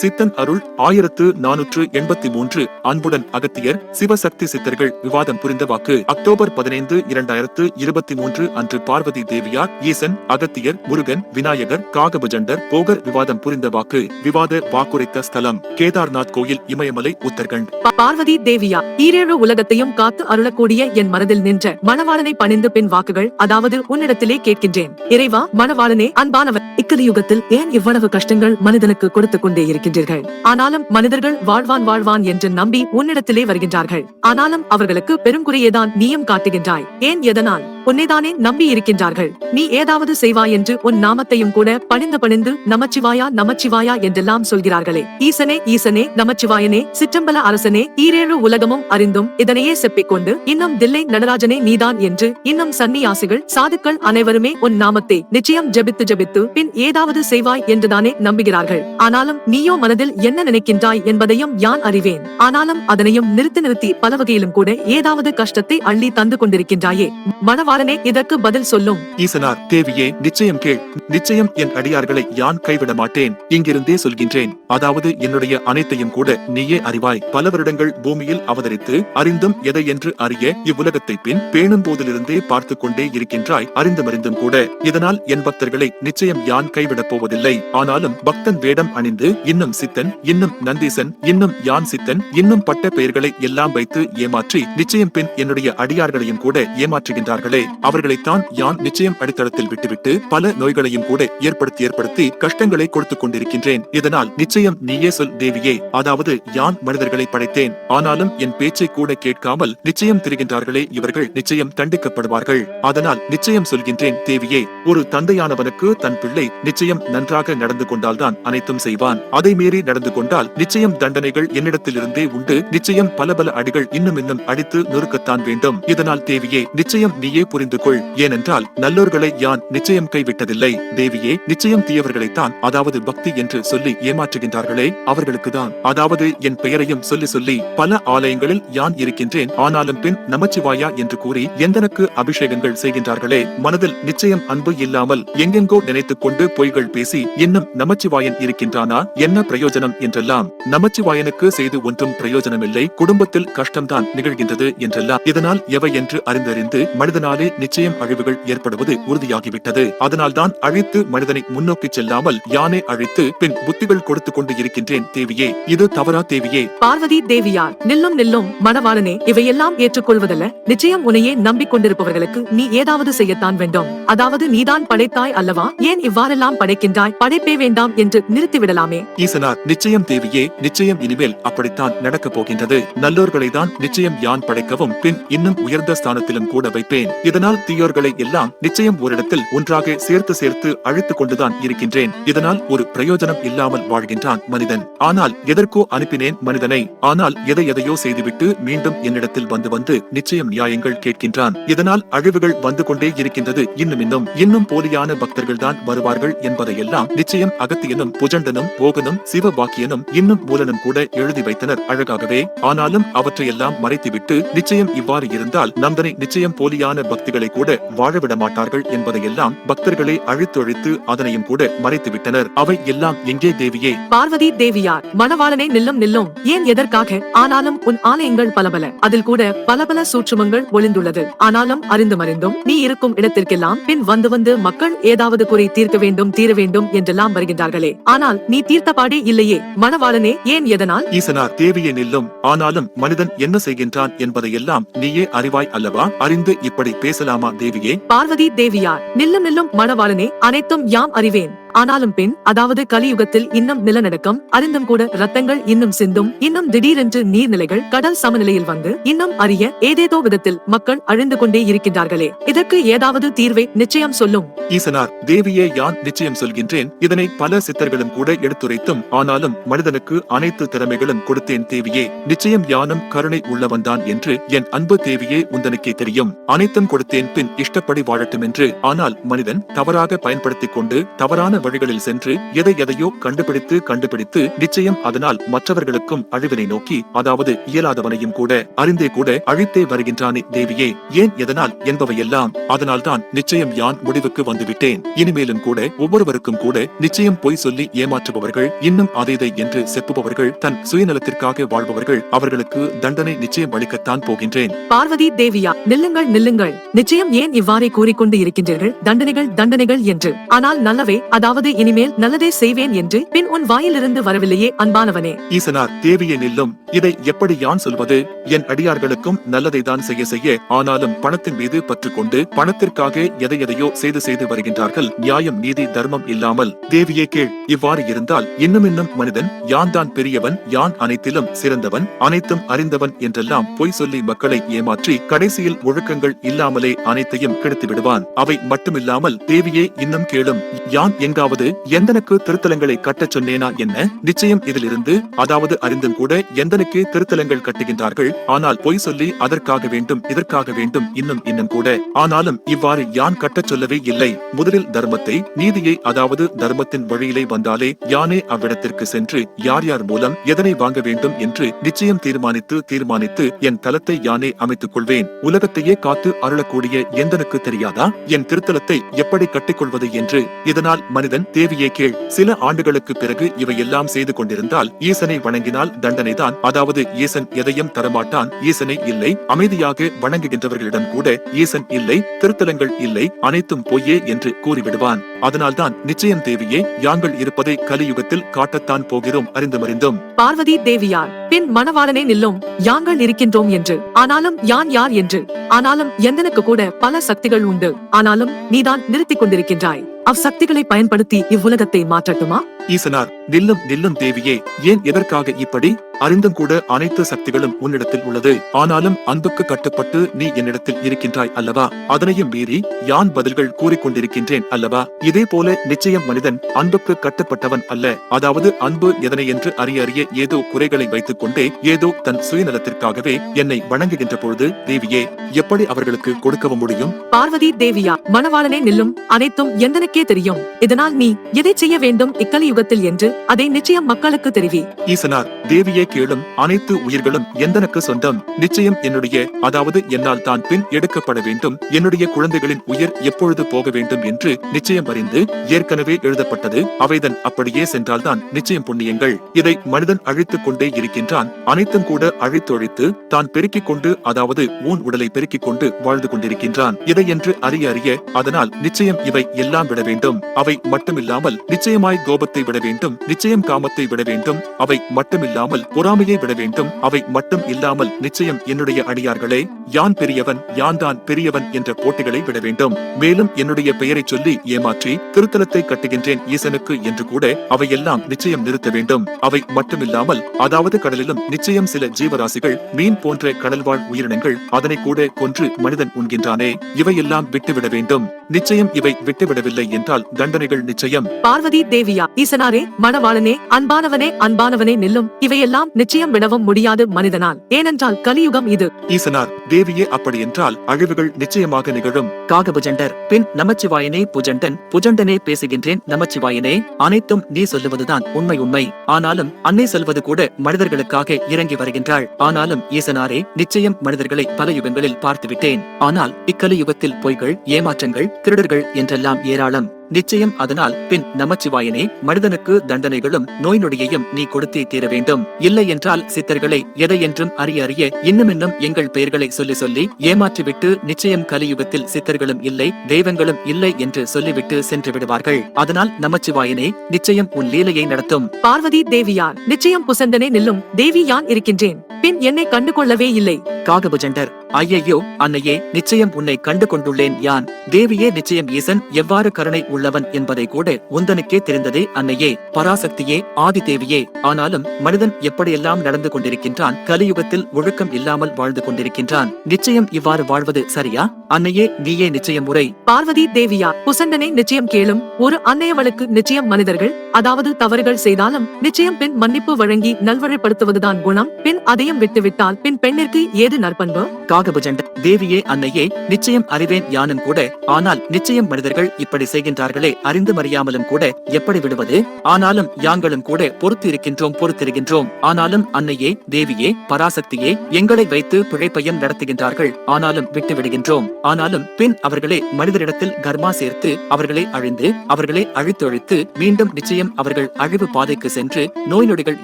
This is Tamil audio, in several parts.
சித்தன் அருள் ஆயிரத்து நானூற்று எண்பத்தி மூன்று. அன்புடன் அகத்தியர் சிவசக்தி சித்தர்கள் விவாதம் புரிந்த வாக்கு. அக்டோபர் பதினைந்து இரண்டாயிரத்து இருபத்தி மூன்று அன்று பார்வதி தேவியார் ஈசன் அகத்தியர் முருகன் விநாயகர் காகபுஜண்டர் போகர் விவாதம் புரிந்த வாக்கு. விவாத வாக்குரைத்த ஸ்தலம் கேதார்நாத் கோயில் இமயமலை உத்தரகண்ட். பார்வதி தேவியா ஈரேழு உலகத்தையும் காத்து அருளக்கூடிய என் மனதில் நின்ற மணவாளனை பணிந்து பின் வாக்குகள் அதாவது உன்னிடத்திலே கேட்கின்றேன். இறைவா மணவாளனே அன்பானவர் இக்கலியுகத்தில் ஏன் இவ்வளவு கஷ்டங்கள் மனிதனுக்கு கொடுத்துக் கொண்டே இருக்கின்றீர்கள் ஆனாலும் மனிதர்கள் வாழ்வான் வாழ்வான் என்று நம்பி உன்னிடத்திலே வருகின்றார்கள். ஆனாலும் அவர்களுக்கு பெருங்குறையேதான் நீயும் காட்டுகின்றாய். ஏன் எதனால்? உன்னைதானே நம்பி இருக்கின்றார்கள். நீ ஏதாவது செய்வாய் என்று உன் நாமத்தையும் கூட பணிந்து பணிந்து நமச்சிவாயா நமச்சிவாயா என்றெல்லாம் சொல்கிறார்களே. ஈசனே ஈசனே நமச்சிவாயனே சிற்றம்பல அரசனே ஈரேழு உலகமும் அறிந்தும் இதனையே செப்பிக்கொண்டு இன்னும் தில்லை நடராஜனே நீதான் என்று இன்னும் சன்னியாசிகள் சாதுக்கள் அனைவருமே உன் நாமத்தை நிச்சயம் ஜெபித்து ஜெபித்து பின் ஏதாவது செய்வாய் என்றுதானே நம்புகிறார்கள். ஆனாலும் நீயோ மனதில் என்ன நினைக்கின்றாய் என்பதையும் யான் அறிவேன். ஆனாலும் அதனையும் நிறுத்தி நிறுத்தி பல வகையிலும் கூட ஏதாவது கஷ்டத்தை அள்ளி தந்து கொண்டிருக்கின்றாயே. மணவாளனே இதற்கு பதில் சொல்லும். ஈசனார் தேவியே நிச்சயம் கேள். நிச்சயம் என் அடியார்களை யான் கைவிட மாட்டேன். இங்கிருந்தே சொல்கின்றேன். அதாவது என்னுடைய அனைத்தையும் கூட நீயே அறிவாய். பல வருடங்கள் பூமியில் அவதரித்து அறிந்தும் எதை என்று அறிய இவ்வுலகத்தை பின் பேணும் போதிலிருந்தே பார்த்து கொண்டே இருக்கின்றாய். அறிந்துமறிந்தும் கூட. இதனால் என் பக்தர்களை நிச்சயம் யான் கைவிடப் போவதில்லை. ஆனாலும் பக்தன் வேடம் அணிந்து இன்னும் சித்தன் இன்னும் நந்தீசன் இன்னும் யான் சித்தன் இன்னும் பட்ட பெயர்களை எல்லாம் வைத்து ஏமாற்றி நிச்சயம் பின் என்னுடைய அடியார்களையும் கூட ஏமாற்றுகின்றார்களே. அவர்களைத்தான் யான் நிச்சயம் அடித்தளத்தில் விட்டுவிட்டு பல நோய்களையும் கூட ஏற்படுத்தி ஏற்படுத்தி கஷ்டங்களை கொடுத்துக் கொண்டிருக்கின்றேன். இதனால் நிச்சயம் நீயே சொல் தேவியே. அதாவது யான் மனிதர்களை படைத்தேன். ஆனாலும் என் பேச்சை கூட கேட்காமல் நிச்சயம் திரிகின்றார்களே இவர்கள் நிச்சயம் தண்டிக்கப்படுவார்கள். அதனால் நிச்சயம் சொல்கின்றேன் தேவியே. ஒரு தந்தையானவனுக்கு தன் பிள்ளை நிச்சயம் நன்றாக நடந்து கொண்டால்தான் அனைத்தும் செய்வான். அது மீறி நடந்து கொண்டால் நிச்சயம் தண்டனைகள் என்னிடத்திலிருந்தே உண்டு. நிச்சயம் பல பல அடிகள் இன்னும் இன்னும் அடித்து நொறுக்கத்தான் வேண்டும். இதனால் தேவியே நிச்சயம் நீயே புரிந்து கொள். ஏனென்றால் நல்லோர்களை யான் நிச்சயம் கைவிட்டதில்லை. தேவியே நிச்சயம் தீயவர்களைத்தான் அதாவது பக்தி என்று சொல்லி ஏமாற்றுகின்றார்களே அவர்களுக்குதான். அதாவது என் பெயரையும் சொல்லி சொல்லி பல ஆலயங்களில் யான் இருக்கின்றேன். ஆனாலும் பின் நமச்சிவாயா என்று கூறி எந்தனுக்கு அபிஷேகங்கள் செய்கின்றார்களே மனதில் நிச்சயம் அன்பு இல்லாமல் எங்கெங்கோ நினைத்துக் கொண்டு பொய்கள் பேசி இன்னும் நமச்சிவாயன் இருக்கின்றானா? என்ன பிரயோஜனம் என்றெல்லாம் நமச்சிவாயனுக்கு செய்து ஒன்றும் பிரயோஜனமில்லை. குடும்பத்தில் கஷ்டம்தான் நிகழ்கின்றது என்றெல்லாம் இதனால் எவை என்று அறிந்தறிந்து மனிதனாலே நிச்சயம் அழிவுகள் ஏற்படுவது உறுதியாகிவிட்டது. அதனால்தான் அழித்து மனிதனை முன்னோக்கி செல்லாமல் யானே அழித்து பின் புத்திகள் கொடுத்துக் கொண்டு இருக்கின்றேன் தேவியே. இது தவறா தேவியே? பார்வதி தேவியார் நில்லும் நில்லும் மணவாளனே இவையெல்லாம் ஏற்றுக்கொள்வதல்ல. நிச்சயம் உன்னையே நம்பிக்கொண்டிருப்பவர்களுக்கு நீ ஏதாவது செய்யத்தான் வேண்டும். அதாவது நீதான் படைத்தாய் அல்லவா? ஏன் இவ்வாறெல்லாம் படைக்கின்றாய்? படைப்பே வேண்டாம் என்று நிறுத்திவிடலாமே. ஈசனார் நிச்சயம் தேவியே நிச்சயம் இனிமேல் அப்படித்தான் நடக்கப் போகின்றது. நல்லோர்களை தான் நிச்சயம் யான் படைக்கவும் பின் இன்னும் உயர்ந்த ஸ்தானத்திலும் கூட வைப்பேன். இதனால் தீயோர்களை எல்லாம் நிச்சயம் ஓரிடத்தில் ஒன்றாக சேர்த்து சேர்த்து அழித்துக் கொண்டுதான் இருக்கின்றேன். இதனால் ஒரு பிரயோஜனம் இல்லாமல் வாழ்கின்றான் மனிதன். ஆனால் எதற்கோ அனுப்பினேன் மனிதனை. ஆனால் எதை எதையோ செய்துவிட்டு மீண்டும் என்னிடத்தில் வந்து வந்து நிச்சயம் நியாயங்கள் கேட்கின்றான். இதனால் அழிவுகள் வந்து கொண்டே இருக்கின்றது இன்னும் இன்னும். இன்னும் போலியான பக்தர்கள் தான் வருவார்கள் என்பதையெல்லாம் நிச்சயம் அகத்தியனும் புஜண்டனும் போகனும் சிவபாக்கியனும் இன்னும் மூலனும் கூட எழுதி வைத்தனர் அழகாகவே. ஆனாலும் அவற்றையெல்லாம் மறைத்துவிட்டு நிச்சயம் இவ்வாறு இருந்தால் நந்தனை நிச்சயம் போலியான பக்திகளை கூட வாழவிட மாட்டார்கள் என்பதையெல்லாம் பக்தர்களை அழித்தொழித்து அதனையும் கூட மறைத்துவிட்டனர். அவை எல்லாம் எங்கே தேவியே? பார்வதி தேவியார் மணவாளனை நில்லும் நில்லும். ஏன் எதற்காக? ஆனாலும் உன் ஆலயங்கள் பலபல. அதில் கூட பல பல சூட்சுமங்கள் ஒளிந்துள்ளது. ஆனாலும் அறிந்து மறைந்தும் நீ இருக்கும் இடத்திற்கெல்லாம் பின் வந்து வந்து மக்கள் ஏதாவது குறை தீர்க்க வேண்டும் தீர வேண்டும் என்றெல்லாம் வருகின்றார்களே. ஆனால் நீ தீர்த்த தீர்த்தபாடே இல்லையே. மணவாளனே ஏன் எதனால்? ஈசனார் தேவியே நில்லும் ஆனாலும் மனிதன் என்ன செய்கின்றான் என்பதையெல்லாம் நீயே அறிவாய் அல்லவா? அறிந்து இப்படி பேசலாமா தேவியே? பார்வதி தேவியார் நில்லும் நில்லும் மணவாளனே அனைத்தும் யாம் அறிவேன். ஆனாலும் பின் அதாவது கலியுகத்தில் இன்னும் நிலநடுக்கம் அறிந்தும் கூட ரத்தங்கள் இன்னும் சிந்தும் இன்னும் திடீரென்று நீர்நிலைகள் கடல் சமநிலையில் வந்து இன்னும் அறிய ஏதேதோ விதத்தில் மக்கள் அழிந்து கொண்டே இருக்கின்றார்களே. இதற்கு ஏதாவது தீர்வை நிச்சயம் சொல்லும். ஈசனார் தேவியே யான் நிச்சயம் சொல்கின்றேன். இதனை பல சித்தர்களும் கூட எடுத்துரைத்தும் ஆனாலும் மனிதனுக்கு அனைத்து திறமைகளும் கொடுத்தேன் தேவியே. நிச்சயம் யானும் கருணை உள்ளவன்தான் என்று என் அன்பு தேவியே உந்தனுக்கே தெரியும். அனைத்தும் கொடுத்தேன் பின் இஷ்டப்படி வாழட்டும் என்று. ஆனால் மனிதன் தவறாக பயன்படுத்திக் கொண்டு தவறான தவறான வழிகளில் சென்று எதை எதையோ கண்டுபிடித்து கண்டுபிடித்து நிச்சயம் அதனால் மற்றவர்களுக்கும் அழிவினை நோக்கி அதாவது இயலாதவனையும் கூட அறிந்தே கூட அழித்தே வருகின்றானே தேவியே. ஏன் எதனால் என்பவையெல்லாம்? அதனால்தான் நிச்சயம் யான் முடிவுக்கு வந்துவிட்டேன். இனிமேலும் கூட ஒவ்வொருவருக்கும் கூட நிச்சயம் பொய் சொல்லி ஏமாற்றுபவர்கள் இன்னும் அதைதை என்று செப்புபவர்கள் தன் சுயநலத்திற்காக வாழ்பவர்கள் அவர்களுக்கு தண்டனை நிச்சயம் அளிக்கத்தான் போகின்றேன். பார்வதி தேவியா நில்லுங்கள் நில்லுங்கள். நிச்சயம் ஏன் இவ்வாறே கூறிக்கொண்டு இருக்கின்றீர்கள்? தண்டனைகள் தண்டனைகள் என்று. ஆனால் நல்லவே அதாவது இனிமேல் நல்லதே செய்வேன் என்று பின் உன் வாயிலிருந்து வரவில்லையே அன்பானவனே. ஈசனார் தேவியை நில்லும். இதை எப்படி யான் சொல்வது? என் அடியார்களுக்கும் நல்லதை தான் செய்ய செய்ய ஆனாலும் பணத்தின் மீது பற்று கொண்டு பணத்திற்காக எதை எதையோ செய்து செய்து வருகின்றார்கள். நியாயம் நீதி தர்மம் இல்லாமல். தேவியே கேள் இவ்வாறு இருந்தால் இன்னும் இன்னும் மனிதன் யான் தான் பெரியவன் யான் அனைத்திலும் சிறந்தவன் அனைத்தும் அறிந்தவன் என்றெல்லாம் பொய் சொல்லி மக்களை ஏமாற்றி கடைசியில் ஒழுக்கங்கள் இல்லாமலே அனைத்தையும் கெடுத்து விடுவான். அவை மட்டுமில்லாமல் தேவியே இன்னும் கேளும். யான் எங்காவது எந்தனுக்கு திருத்தலங்களை கட்டச் சொன்னேனா என்ன? நிச்சயம் இதிலிருந்து அதாவது அறிந்தும் கூட எந்தனுக்கே திருத்தலங்கள் கட்டுகின்றார்கள். ஆனால் பொய் சொல்லி அதற்காக வேண்டும் இதற்காக வேண்டும் இன்னும் இன்னும் கூட. ஆனாலும் இவ்வாறு யான் கட்டச் சொல்லவே இல்லை. முதலில் தர்மத்தை நீதியை அதாவது தர்மத்தின் வழியிலே வந்தாலே யானே அவ்விடத்திற்கு சென்று யார் யார் மூலம் எதனை வாங்க வேண்டும் என்று நிச்சயம் தீர்மானித்து தீர்மானித்து என் தலத்தை யானே அமைத்துக் கொள்வேன். உலகத்தையே காத்து அருளக்கூடிய எந்தனுக்கு தெரியாதா? என் திருத்தலத்தை எப்படி கட்டிக்கொள்வது என்று இதனால் மனிதன் தேவியே கேள். சில ஆண்டுகளுக்கு பிறகு இவையெல்லாம் செய்து கொண்டிருந்தால் ஈசனை வணங்கினால் தண்டனைதான். அதாவது ஈசன் எதையும் தரமாட்டான். ஈசனை இல்லை. அமைதியாக வணங்குகின்றவர்களிடம் கூட ஈசன் இல்லை திருத்தலங்கள் இல்லை அனைத்தும் பொய்யே என்று கூறிவிடுவான். அதனால்தான் நிச்சயம் தேவியே யாங்கள் இருப்பதை கலியுகத்தில் காட்டத்தான் போகிறோம் அறிந்துமறிந்தும் பார்வதி தேவியார் பின் மணவாளனே நில்லும் யாங்கள் இருக்கின்றோம் என்று. ஆனாலும் யான் யார் என்று. ஆனாலும் எந்தனுக்கு கூட பல சக்திகள் உண்டு. ஆனாலும் நீதான் நிறுத்திக் கொண்டிருக்கின்றாய். அவ்வசக்திகளை பயன்படுத்தி இவ்வுலகத்தை மாற்றட்டுமா? ஈசனார் நில்லும் நில்லும் தேவியே ஏன் எதற்காக இப்படி? அறிந்தும் கூட அனைத்து சக்திகளும் உன்னிடத்தில் உள்ளது. ஆனாலும் அன்புக்கு கட்டுப்பட்டு நீ என்னிடத்தில் இருக்கின்றாய் அல்லவா? அதனையும் மீறி யான் பதில்கள் கூறிக்கொண்டிருக்கின்றேன் அல்லவா? இதே போல நிச்சயம் மனிதன் அன்புக்கு கட்டுப்பட்டவன் அல்ல. அதாவது அன்பு எதனை என்று அறிய அறிய ஏதோ குறைகளை வைத்துக் கொண்டே ஏதோ தன் சுயநலத்திற்காகவே என்னை வணங்குகின்ற பொழுது தேவியே எப்படி அவர்களுக்கு கொடுக்கவும் முடியும்? பார்வதி தேவியா மணவாளனே நில்லும். அனைத்தும் எந்தனுக்கே தெரியும். இதனால் நீ எதை செய்ய வேண்டும் இக்கலியுகத்தில் என்று அதை நிச்சயம் மக்களுக்கு தெரிவி. ஈசனார் தேவியே கேளும் அனைத்து உயிர்களும் எந்தனுக்கு சொந்தம்? நிச்சயம் என்னுடைய அதாவது என்னால் தான் பின் எடுக்கப்பட வேண்டும். என்னுடைய குழந்தைகளின் உயிர் எப்பொழுது போக வேண்டும் என்று நிச்சயம் அறிந்து ஏற்கனவே எழுதப்பட்டது. அவைதன் அப்படியே சென்றால்தான் நிச்சயம் புண்ணியங்கள். இதை மனிதன் அழித்துக் கொண்டே இருக்கின்றான். அனைத்தும் கூட அழித்தொழித்து தான் பெருக்கிக் கொண்டு அதாவது ஊன் உடலை பெருக்கிக் கொண்டு வாழ்ந்து கொண்டிருக்கின்றான். இதை என்று அறிய அறிய அதனால் நிச்சயம் இவை எல்லாம் விட வேண்டும். அவை மட்டுமில்லாமல் நிச்சயமாய் கோபத்தை விட வேண்டும். நிச்சயம் காமத்தை விட வேண்டும். அவை மட்டுமில்லாமல் பொறாமையை விட வேண்டும். அவை மட்டும் இல்லாமல் நிச்சயம் என்னுடைய அடியார்களே யான் பெரியவன் யான் தான் பெரியவன் என்ற போட்டிகளை விட வேண்டும். மேலும் என்னுடைய பெயரை சொல்லி ஏமாற்றி திருத்தலத்தை கட்டுகின்றேன் ஈசனுக்கு என்று கூட அவையெல்லாம் நிச்சயம் நிறுத்த வேண்டும். அவை மட்டுமில்லாமல் அதாவது கடலிலும் நிச்சயம் சில ஜீவராசிகள் மீன் போன்ற கடல்வாழ் உயிரினங்கள் அதனை கூட கொன்று மனிதன் உண்கின்றானே. இவையெல்லாம் விட்டுவிட வேண்டும். நிச்சயம் இவை விட்டுவிடவில்லை என்றால் தண்டனைகள் நிச்சயம். பார்வதி தேவியா ஈசனாரே மணவாளனே அன்பானவனே அன்பானவனே நில்லும். இவையெல்லாம் நிச்சயம் விடவும் முடியாது மனிதனால். ஏனென்றால் கலியுகம் இது. ஈசனார் தேவியே அப்படி என்றால் அழிவுகள் நிச்சயமாக நிகழும். காகபுஜண்டர் பின் நமச்சிவாயனே புஜண்டன் புஜண்டனே பேசுகின்றேன் நமச்சிவாயனே அனைத்தும் நீ சொல்லுவதுதான் உண்மை உண்மை. ஆனாலும் அன்னை சொல்வது கூட மனிதர்களுக்காக இறங்கி வருகின்றாள். ஆனாலும் ஈசனாரே நிச்சயம் மனிதர்களை பல யுகங்களில் பார்த்துவிட்டேன். ஆனால் இக்கலியுகத்தில் பொய்கள் ஏமாற்றங்கள் திருடர்கள் என்றெல்லாம் ஏராளம் இடம் நிச்சயம் அதனால் பின் நமச்சிவாயனே மனிதனுக்கு தண்டனைகளும் நோய் நொடியையும் நீ கொடுத்தே தீர வேண்டும். இல்லை என்றால் சித்தர்களை எதையென்றும் அறிய அறிய இன்னும் இன்னும் எங்கள் பெயர்களை சொல்லி சொல்லி ஏமாற்றிவிட்டு நிச்சயம் கலியுகத்தில் சித்தர்களும் இல்லை தெய்வங்களும் இல்லை என்று சொல்லிவிட்டு சென்று விடுவார்கள். அதனால் நமச்சிவாயனே நிச்சயம் உன் லீலையை நடத்தும். பார்வதி தேவியார் நிச்சயம் புசந்தனே நில்லும் தேவி யான் இருக்கின்றேன். பின் என்னை கண்டு கொள்ளவே இல்லை. காகபுஜண்டர் ஐயையோ அன்னையே நிச்சயம் உன்னை கண்டு கொண்டுள்ளேன் யான். தேவியே நிச்சயம் ஈசன் எவ்வாறு கருணை உள்ளவன் என்பதை கூட உந்தனுக்கே தெரிந்ததே அன்னையே. பராசக்தியே ஆதி தேவியே ஆனாலும் மனிதன் எப்படியெல்லாம் நடந்து கொண்டிருக்கின்றான் கலியுகத்தில் ஒழுக்கம் இல்லாமல் வாழ்ந்து கொண்டிருக்கின்றான் நிச்சயம் இவ்வாறு வாழ்வது சரியா? அன்னையே நீயே நிச்சயம் முறை பார்வதி தேவியா புசண்டனை நிச்சயம் கேளும். ஒரு அன்னையவளுக்கு நிச்சயம் மனிதர்கள் அதாவது தவறுகள் செய்தாலும் நிச்சயம் பின் மன்னிப்பு வழங்கி நல்வழிப்படுத்துவதுதான் குணம். பின் அதையும் விட்டுவிட்டால் பின் பெண்ணிற்கு ஏது நற்பண்பு? காகபுஜண்ட தேவியே அன்னையே நிச்சயம் அறிவேன் யானும் கூட ஆனால் நிச்சயம் மனிதர்கள் இப்படி செய்கின்றார்கள். விடுகிறார்களே அறிந்து மறியாமலும் கூட எப்படி விடுவது? ஆனாலும் யாங்களும் கூட பொறுத்து இருக்கின்றோம் பொறுத்திருக்கின்றோம். ஆனாலும் அன்னையே தேவியே பராசக்தியே எங்களை வைத்து பிழைப்பையும் நடத்துகின்றார்கள். ஆனாலும் விட்டு விடுகின்றோம் ஆனாலும் பின் அவர்களே மனிதரிடத்தில் கர்மா சேர்த்து அவர்களை அழிந்து அவர்களை அழித்தொழித்து மீண்டும் நிச்சயம் அவர்கள் அழிவு பாதைக்கு சென்று நோய் நொடிகள்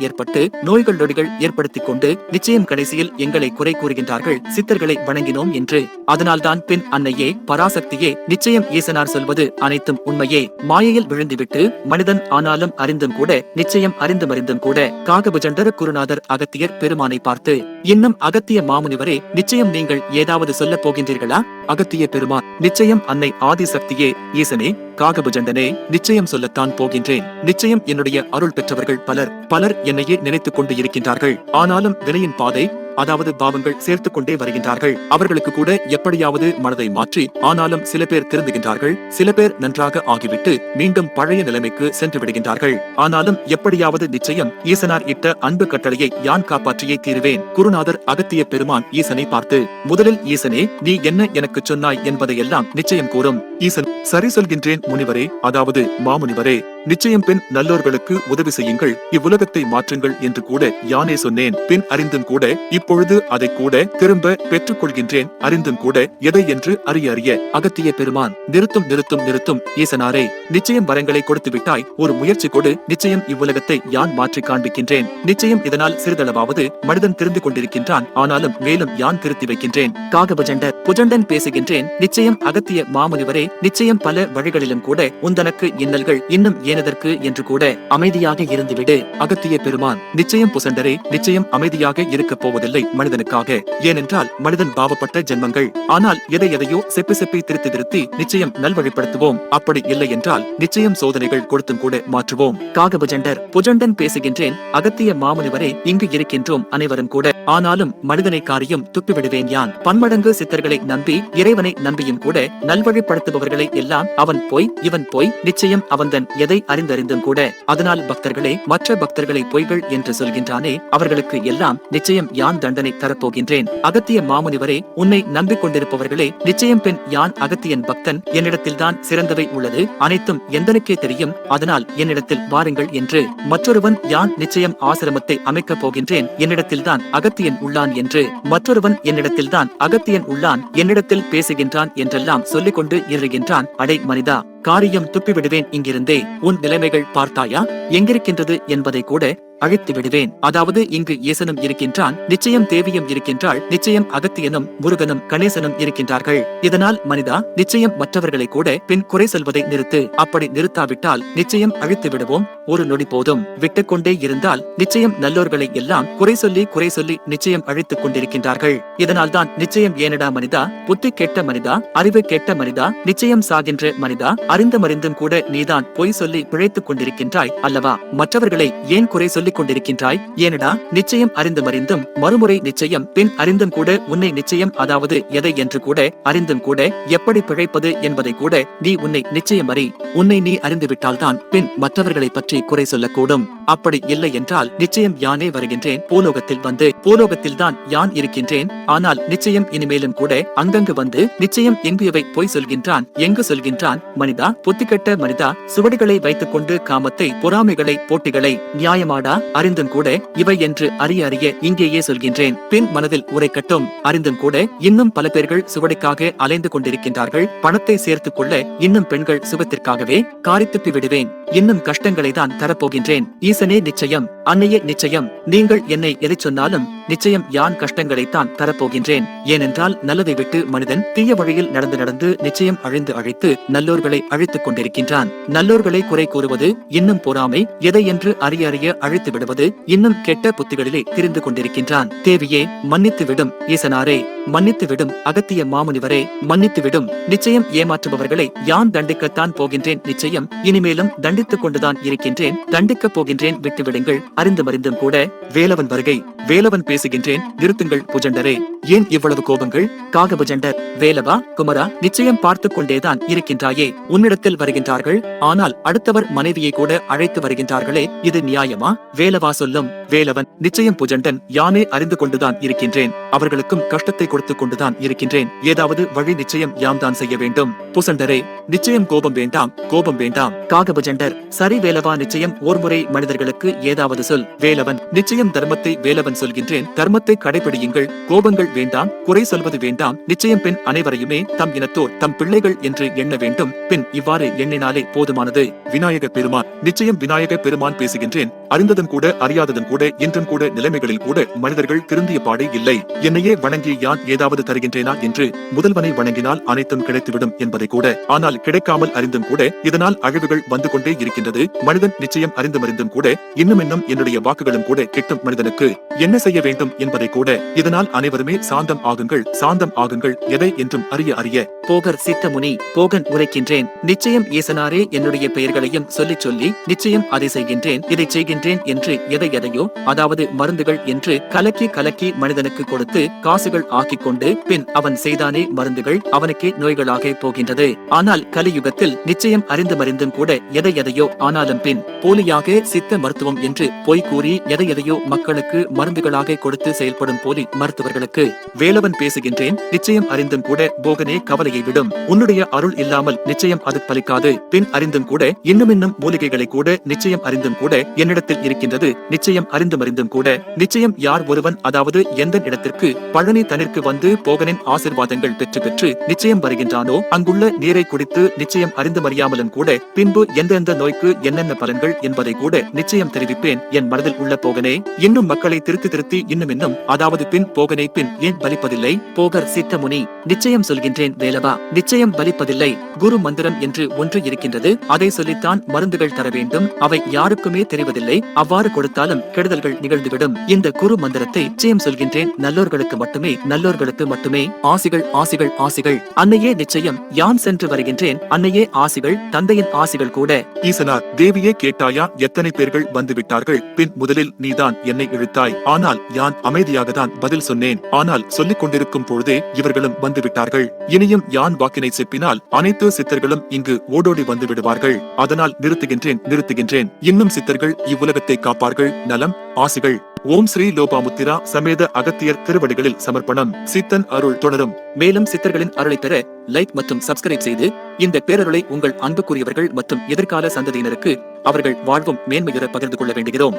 ஏற்பட்டு நோய்கள் நொடிகள் ஏற்படுத்திக் கொண்டு நிச்சயம் கடைசியில் எங்களை குறை கூறுகின்றார்கள். சித்தர்களை வணங்கினோம் என்று. அதனால்தான் பின் அன்னையே பராசக்தியே நிச்சயம் ஈசனார் சொல்வது அனைத்தும் உண்மையே மாயையில் விழுந்துவிட்டு மனிதன் ஆனாலும் அறிந்தும் கூட நிச்சயம் அறிந்தும் மறிந்தும் கூட காகபுஜண்டர குருநாதர் அகத்தியர் பெருமானை பார்த்து இன்னும் அகத்திய மாமுனிவரே நிச்சயம் நீங்கள் ஏதாவது சொல்லப் போகின்றீர்களா? அகத்திய பெருமான் நிச்சயம் அன்னை ஆதிசக்தியே ஈசனே காகபுஜண்டனே நிச்சயம் சொல்லத்தான் போகின்றேன். நிச்சயம் என்னுடைய அருள் பெற்றவர்கள் பலர் பலர் என்னையே நினைத்துக் கொண்டு இருக்கின்றார்கள். ஆனாலும் வினையின் பாதை அதாவது பாவங்கள் சேர்த்துக் கொண்டே வருகின்றார்கள். அவர்களுக்கு கூட எப்படியாவது மனதை மாற்றி ஆனாலும் சில பேர் திருந்துகின்றார்கள். சில பேர் நன்றாக ஆகிவிட்டு மீண்டும் பழைய நிலைமைக்கு சென்று விடுகின்றார்கள். ஆனாலும் எப்படியாவது நிச்சயம் ஈசனார் இட்ட அன்பு கட்டளையை யான் காப்பாற்றியே தீருவேன். குருநாதர் அகத்திய பெருமான் ஈசனை பார்த்து முதலில் ஈசனே நீ என்ன எனக்கு சொன்னாய் என்பதையெல்லாம் நிச்சயம் கூறும். ஈசன் சரி சொல்கின்றேன் முனிவரே. அதாவது மாமுனிவரே நிச்சயம் பெண் நல்லோர்களுக்கு உதவி செய்யுங்கள். இவ்வுலகத்தை மாற்றுங்கள் என்று கூட யானே சொன்னேன். பின் அறிந்தும் கூட இப்பொழுது அதை கூட திரும்ப பெற்றுக் கொள்கின்றேன் அறிந்தும் கூட எதை என்று அறிய அறிய அகத்திய பெருமான் நிறுத்தும் நிறுத்தும் நிறுத்தும் ஈசனாரே நிச்சயம் வரங்களை கொடுத்து விட்டாய் ஒரு முயற்சி கொடு. நிச்சயம் இவ்வுலகத்தை யான் மாற்றி காண்பிக்கின்றேன். நிச்சயம் இதனால் சிறிதளவாவது மனிதன் திருந்து கொண்டிருக்கின்றான். ஆனாலும் மேலும் யான் திருத்தி வைக்கின்றேன். காகபஜண்டர் புஜண்டன் பேசுகின்றேன் நிச்சயம் அகத்திய மாமுனிவரே நிச்சயம் பல வழிகளிலும் கூட உந்தனக்கு இன்னல்கள் இன்னும் ஏனதற்கு என்று கூட அமைதியாக இருந்துவிடு. அகத்திய பெருமான் நிச்சயம் புசண்டரே நிச்சயம் அமைதியாக இருக்கப் போவதில்லை மனிதனுக்காக. ஏனென்றால் மனிதன் பாவப்பட்ட ஜென்மங்கள். ஆனால் எதை எதையோ செப்பி செப்பி திருத்தி திருத்தி நிச்சயம் நல்வழிப்படுத்துவோம். அப்படி இல்லை என்றால் நிச்சயம் சோதனைகள் கொடுத்தும் கூட மாற்றுவோம். காகபுஜண்டர் புஜண்டன் பேசுகின்றேன் அகத்திய மாமுனிவரே இங்கு இருக்கின்றோம் அனைவரும் கூட. ஆனாலும் மனிதனை காரியம் துப்பிவிடுவேன் யான். பன்மடங்கு சித்தர்களை நம்பி இறைவனை நம்பியும் கூட நல்வழிப்படுத்துபவர்களை எல்லாம் அவன் போய் இவன் போய் நிச்சயம் அவன்தன் எதை அறிந்தறிந்தும் கூட. அதனால் பக்தர்களே மற்ற பக்தர்களை பொய்கள் என்று சொல்கின்றானே அவர்களுக்கு எல்லாம் நிச்சயம் யான் தண்டனை தரப்போகின்றேன். அகத்திய மாமுனிவரே உன்னை நம்பிக்கொண்டிருப்பவர்களே நிச்சயம் பெண் யான் அகத்தியன் பக்தன்? என்னிடத்தில்தான் சிறந்தவை உள்ளது அனைத்தும் எந்தனுக்கே தெரியும் அதனால் என்னிடத்தில் வாருங்கள் என்று. மற்றொருவன் யான் நிச்சயம் ஆசிரமத்தை அமைக்கப் போகின்றேன் என்னிடத்தில்தான் அகத்தியன் உள்ளான் என்று. மற்றொருவன் என்னிடத்தில்தான் அகத்தியன் உள்ளான் என்னிடத்தில் பேசுகின்றான் என்றெல்லாம் சொல்லிக்கொண்டு இருகின்றான் அடை மனிதா காரியம் துப்பிவிடுவேன் இங்கிருந்தே. உன் நிலைமைகள் பார்த்தாயா? எங்கிருக்கின்றது என்பதை கூட அழைத்து விடுவேன். அதாவது இங்கு இயேசனும் இருக்கின்றான் நிச்சயம் தேவியும் இருக்கின்றாள் நிச்சயம் அகத்தியனும் முருகனும் கணேசனும் இருக்கின்றார்கள். இதனால் மனிதா நிச்சயம் மற்றவர்களை கூட பின் குறை சொல்வதை நிறுத்து. அப்படி நிறுத்தாவிட்டால் நிச்சயம் அழித்து விடுவோம். ஒரு நொடி போதும். விட்டுக்கொண்டே இருந்தால் நிச்சயம் நல்லோர்களை எல்லாம் குறை சொல்லி குறை சொல்லி நிச்சயம் அழித்துக் கொண்டிருக்கின்றார்கள். இதனால் தான் நிச்சயம் ஏனடா மனிதா? புத்தி கெட்ட மனிதா? அறிவு கெட்ட மனிதா? நிச்சயம் சாகின்ற மனிதா? அறிந்த அறிந்தும் கூட நீதான் பொய் சொல்லி பிழைத்துக் கொண்டிருக்கின்றாய் அல்லவா? மற்றவர்களை ஏன் குறை சொல்லிக் கொண்டிருக்கின்றாய்? ஏனடா நிச்சயம் அறிந்து மறிந்தும் மறுமுறை நிச்சயம் பின் அறிந்தும் கூட உன்னை நிச்சயம் அதாவது எதை என்று கூட அறிந்தும் கூட எப்படி பிழைப்பது என்பதை கூட நீ உன்னை நிச்சயம் அறி. உன்னை நீ அறிந்துவிட்டால்தான் பின் மற்றவர்களை பற்றி குறை சொல்லக்கூடும். அப்படி இல்லை என்றால் நிச்சயம் யானே வருகின்றேன். பூலோகத்தில் வந்து பூலோகத்தில் தான் யான் இருக்கின்றேன். ஆனால் நிச்சயம் இனிமேலும் கூட அங்கங்கு வந்து நிச்சயம் எங்கு இவை பொய் சொல்கின்றான்? எங்கு சொல்கின்றான்? மனிதா புத்திகெட்ட மனிதா சுவடிகளை வைத்துக் கொண்டு காமத்தை பொறாமைகளை போட்டிகளை நியாயமாடா? அறிந்தும் கூட இவை என்று அறிய அறிய இங்கேயே சொல்கின்றேன். பின் மனதில் உரைக்கட்டும். அறிந்தும் கூட இன்னும் பல பேர்கள் சுவடிக்காக அலைந்து கொண்டிருக்கின்றார்கள். பணத்தை சேர்த்துக் கொள்ள இன்னும் பெண்கள் சுகத்திற்காகவே காரித்துப்பி விடுவேன் இன்னும் கஷ்டங்களை தான் தரப்போகின்றேன். ஈசனே நிச்சயம். அன்னையே நிச்சயம். நீங்கள் என்னை எதை சொன்னாலும் நிச்சயம் யான் கஷ்டங்களைத்தான் தரப்போகின்றேன். ஏனென்றால் நல்லதை விட்டு மனிதன் தீய வழியில் நடந்து நடந்து நிச்சயம் அழிந்து அழைத்து நல்லோர்களை அழித்துக் கொண்டிருக்கின்றான். நல்லோர்களை குறை கூறுவது இன்னும் பொறாமை எதை என்று அறிய அறிய அழித்து விடுவது இன்னும் கெட்ட புத்திகளிலே திரிந்து கொண்டிருக்கின்றான். தேவியே மன்னித்து விடும் ஈசனாரே. மன்னித்து விடும் அகத்திய மாமுனிவரே. மன்னித்து விடும். நிச்சயம் ஏமாற்றுபவர்களை யான் தண்டிக்கத்தான் போகின்றேன். நிச்சயம் இனிமேலும் தண்டித்துக் கொண்டுதான் இருக்கின்றேன். தண்டிக்கப் போகின்றேன். விட்டுவிடுங்கள். அறிந்து மறிந்தும் கூட வேலவன் வருகை. வேலவன் பேசுகின்றேன். நிறுத்துங்கள் புஜண்டரே. ஏன் இவ்வளவு கோபங்கள்? காகபுஜண்டர் வேலவா குமரா நிச்சயம் பார்த்துக் கொண்டேதான் இருக்கின்றாயே. உன்னிடத்தில் வருகின்றார்கள். ஆனால் அடுத்தவர் மனைவியை கூட அழைத்து வருகின்றார்களே. இது நியாயமா? வேலவா சொல்லும். வேலவன் நிச்சயம் புஜண்டன் யானே அறிந்து கொண்டுதான் இருக்கின்றேன். அவர்களுக்கும் கஷ்டத்தை கொடுத்துக் கொண்டுதான் இருக்கின்றேன். ஏதாவது வழி நிச்சயம் யாம் தான் செய்ய வேண்டும். புசண்டரே நிச்சயம் கோபம் வேண்டாம். கோபம் வேண்டாம். காகபுஜண்டர் சரி வேலவா நிச்சயம் ஓர்முறை மனிதர்களுக்கு ஏதாவது சொல். வேலவன் நிச்சயம் தர்மத்தை வேலவன் சொல்கின்றேன். தர்மத்தை கடைபிடியுங்கள் கோபங்கள் வேண்டாம். குறை சொல்வது வேண்டாம். நிச்சயம் பெண் அனைவரையுமே தம் இனத்தோர் தம் பிள்ளைகள் என்று எண்ண வேண்டும். பின் இவ்வாறு எண்ணினாலே போதுமானது. விநாயக பெருமான் நிச்சயம் விநாயக பெருமான் பேசுகின்றேன். அறிந்ததும் கூட அறியாததும் கூட இன்றும் கூட நிலைமைகளில் கூட மனிதர்கள் திருந்திய பாடு இல்லை. என்னையே வணங்கி யான் ஏதாவது தருகின்றேனா என்று முதல்வனை வணங்கினால் அனைத்தும் கிடைத்துவிடும் என்பதை கூட. ஆனால் கிடைக்காமல் அறிந்தும் கூட இதனால் அழிவுகள் வந்து கொண்டே இருக்கின்றது. மனிதன் நிச்சயம் அறிந்து மறிந்தும் கூட இன்னும் இன்னும் என்னுடைய வாக்குகளும் கூட கிட்டும் மனிதனுக்கு. என்ன செய்ய வேண்டும் என்பதை கூட இதனால் அனைவருமே சாந்தம் ஆகுங்கள் சாந்தம் ஆகுங்கள் எதை என்றும் அறிய அறிய. போகர் சித்தமுனி போகன் உரைக்கின்றேன். நிச்சயம் ஈசனாரே என்னுடைய பெயர்களையும் சொல்லிச் சொல்லி நிச்சயம் அதை செய்கின்றேன் இதை செய்கின்றேன் என்று எதை எதையோ அதாவது மருந்துகள் என்று கலக்கி கலக்கி மனிதனுக்கு கொடுத்து காசுகள் ஆக்கிக் கொண்டு பின் அவன் செய்தானே மருந்துகள் அவனுக்கே நோய்களாக போகின்றது. ஆனால் கலியுகத்தில் நிச்சயம் அறிந்து மறிந்தும் கூட எதை எதையோ ஆனாலும் பின் போலியாக சித்த மருத்துவம் என்று பொய் கூறி எதை எதையோ மக்களுக்கு மருந்துகளாக கொடுத்து செயல்படும் போலி மருத்துவர்களுக்கு வேலவன் பேசுகின்றேன். நிச்சயம் அறிந்தும் கூட போகனே கவலையை விடும். உன்னுடைய அருள் இல்லாமல் நிச்சயம் அது பலிக்காது. பின் அறிந்தும் கூட இன்னும் இன்னும் மூலிகைகளை கூட நிச்சயம் அறிந்தும் கூட என்னிடத்தில் இருக்கின்றது. நிச்சயம் அறிந்தும் அறிந்தும் கூட நிச்சயம் யார் ஒருவன் அதாவது எந்த இடத்திற்கு பழனி தனிற்கு வந்து போகனின் ஆசிர்வாதங்கள் பெற்று பெற்று நிச்சயம் வருகின்றானோ அங்குள்ள நீரை குடித்து நிச்சயம் அறிந்து அறியாமலும் கூட பின்பு எந்தெந்த நோய்க்கு என்னென்ன பலன்கள் என்பதை கூட நிச்சயம் தெரிவிப்பேன். என் மனதில் உள்ள போகனே இன்னும் மக்களை திருத்தி திருத்தி இன்னும் இன்னும் அதாவது பின் போகனை பின் ஏன் பலிப்பதில்லை? போகர் சித்தமுனி நிச்சயம் சொல்கின்றேன் வேலவா நிச்சயம் பலிப்பதில்லை. குரு மந்திரம் என்று ஒன்று இருக்கின்றது அதை சொல்லித்தான் மருந்துகள் தர வேண்டும். அவை யாருக்குமே தெரிவதில்லை அவ்வாறு கொடுத்தாலும் கெடுதல்கள் நிகழ்ந்துவிடும். இந்த குரு மந்திரத்தை நிச்சயம் சொல்கின்றேன் நல்லோர்களுக்கு மட்டுமே நல்லோர்களுக்கு மட்டுமே. ஆசிகள் ஆசிகள் ஆசிகள். அன்னையே நிச்சயம் யான் சென்று வருகின்றேன். அன்னையே ஆசிகள் தந்தையின் ஆசிகள் கூட. ஈசனார் தேவியே கேட்டாயா எத்தனை பேர்கள் வந்து விட்டார்கள் பின் முதலில் நீதான் என்னை இழுத்தாய். ஆனால் யான் அமைதியாக தான் பதில் சொன்னேன். ஆனால் சொல்லிக் கொண்டிருக்கும் பொழுதே இவர்களும் வந்துவிட்டார்கள். இனியும் யான் வாக்கினை செப்பினால் அனைத்து சித்தர்களும் இங்கு ஓடோடி வந்து விடுவார்கள். அதனால் நிறுத்துகின்றேன் நிறுத்துகின்றேன். இன்னும் சித்தர்கள் இவ்வுலகத்தை காப்பார்கள். நலம் ஆசிகள். ஓம் ஸ்ரீ லோபாமுத்திரா சமேத அகத்தியர் திருவடிகளில் சமர்ப்பணம். சித்தன் அருள் தொடரும். மேலும் சித்தர்களின் அருளை பெற லைக் மற்றும் சப்ஸ்கிரைப் செய்து இந்த பேரருளை உங்கள் அன்புக்குரியவர்கள் மற்றும் எதிர்கால சந்ததியினருக்கு அவர்கள் வாழ்வும் மேன்மையுற பகிர்ந்து கொள்ள வேண்டுகிறோம்.